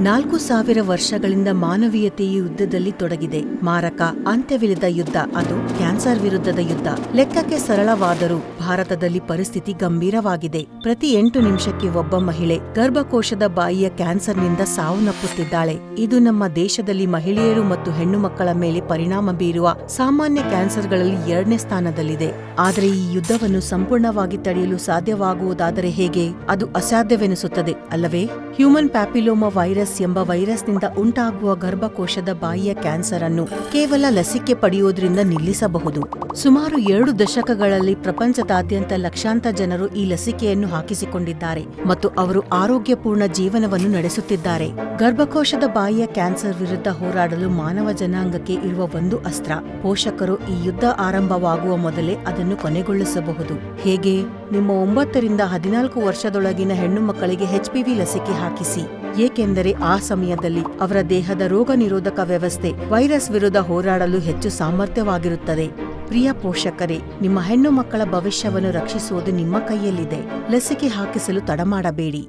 ನಾಲ್ಕು ಸಾವಿರ ವರ್ಷಗಳಿಂದ ಮಾನವೀಯತೆಯು ಯುದ್ಧದಲ್ಲಿ ತೊಡಗಿದೆ. ಮಾರಕ ಅಂತ್ಯವಿಲ್ಲದ ಯುದ್ಧ, ಅದು ಕ್ಯಾನ್ಸರ್ ವಿರುದ್ಧದ ಯುದ್ಧ. ಲೆಕ್ಕಕ್ಕೆ ಸರಳವಾದರೂ ಭಾರತದಲ್ಲಿ ಪರಿಸ್ಥಿತಿ ಗಂಭೀರವಾಗಿದೆ. ಪ್ರತಿ ಎಂಟು ನಿಮಿಷಕ್ಕೆ ಒಬ್ಬ ಮಹಿಳೆ ಗರ್ಭಕೋಶದ ಬಾಯಿಯ ಕ್ಯಾನ್ಸರ್ನಿಂದ ಸಾವನ್ನಪ್ಪುತ್ತಿದ್ದಾಳೆ ಇದು ನಮ್ಮ ದೇಶದಲ್ಲಿ ಮಹಿಳೆಯರು ಮತ್ತು ಹೆಣ್ಣು ಮಕ್ಕಳ ಮೇಲೆ ಪರಿಣಾಮ ಬೀರುವ ಸಾಮಾನ್ಯ ಕ್ಯಾನ್ಸರ್ಗಳಲ್ಲಿ ಎರಡನೇ ಸ್ಥಾನದಲ್ಲಿದೆ. ಆದರೆ ಈ ಯುದ್ಧವನ್ನು ಸಂಪೂರ್ಣವಾಗಿ ತಡೆಯಲು ಸಾಧ್ಯವಾಗುವುದಾದರೆ ಹೇಗೆ? ಅದು ಅಸಾಧ್ಯವೆನಿಸುತ್ತದೆ, ಅಲ್ಲವೇ? ಹ್ಯೂಮನ್ ಪ್ಯಾಪಿಲೋಮಾ ವೈರಸ್ ಎಂಬ ವೈರಸ್ನಿಂದ ಉಂಟಾಗುವ ಗರ್ಭಕೋಶದ ಬಾಯಿಯ ಕ್ಯಾನ್ಸರ್ ಅನ್ನು ಕೇವಲ ಲಸಿಕೆ ಪಡೆಯುವುದರಿಂದ ನಿಲ್ಲಿಸಬಹುದು. ಸುಮಾರು ಎರಡು ದಶಕಗಳಲ್ಲಿ ಪ್ರಪಂಚದಾದ್ಯಂತ ಲಕ್ಷಾಂತರ ಜನರು ಈ ಲಸಿಕೆಯನ್ನು ಹಾಕಿಸಿಕೊಂಡಿದ್ದಾರೆ ಮತ್ತು ಅವರು ಆರೋಗ್ಯಪೂರ್ಣ ಜೀವನವನ್ನು ನಡೆಸುತ್ತಿದ್ದಾರೆ. ಗರ್ಭಕೋಶದ ಬಾಯಿಯ ಕ್ಯಾನ್ಸರ್ ವಿರುದ್ಧ ಹೋರಾಡಲು ಮಾನವ ಜನಾಂಗಕ್ಕೆ ಇರುವ ಒಂದು ಅಸ್ತ್ರ. ಪೋಷಕರು ಈ ಯುದ್ಧ ಆರಂಭವಾಗುವ ಮೊದಲೇ ಅದನ್ನು ಕೊನೆಗೊಳಿಸಬಹುದು. ಹೇಗೆ? ನಿಮ್ಮ ಒಂಬತ್ತರಿಂದ ಹದಿನಾಲ್ಕು ವರ್ಷದೊಳಗಿನ ಹೆಣ್ಣು ಮಕ್ಕಳಿಗೆ ಎಚ್ಪಿವಿ ಲಸಿಕೆ ಹಾಕಿಸಿ. ಏಕೆಂದರೆ ಆ ಸಮಯದಲ್ಲಿ ಅವರ ದೇಹದ ರೋಗ ನಿರೋಧಕ ವ್ಯವಸ್ಥೆ, ವೈರಸ್ ವಿರುದ್ಧ ಹೋರಾಡಲು ಹೆಚ್ಚು ಸಾಮರ್ಥ್ಯವಾಗಿರುತ್ತದೆ. ಪ್ರಿಯ ಪೋಷಕರೇ ನಿಮ್ಮ ಹೆಣ್ಣು ಮಕ್ಕಳ ಭವಿಷ್ಯವನ್ನು ರಕ್ಷಿಸುವುದು ನಿಮ್ಮ ಕೈಯಲ್ಲಿದೆ. ಲಸಿಕೆ ಹಾಕಿಸಲು ತಡಮಾಡಬೇಡಿ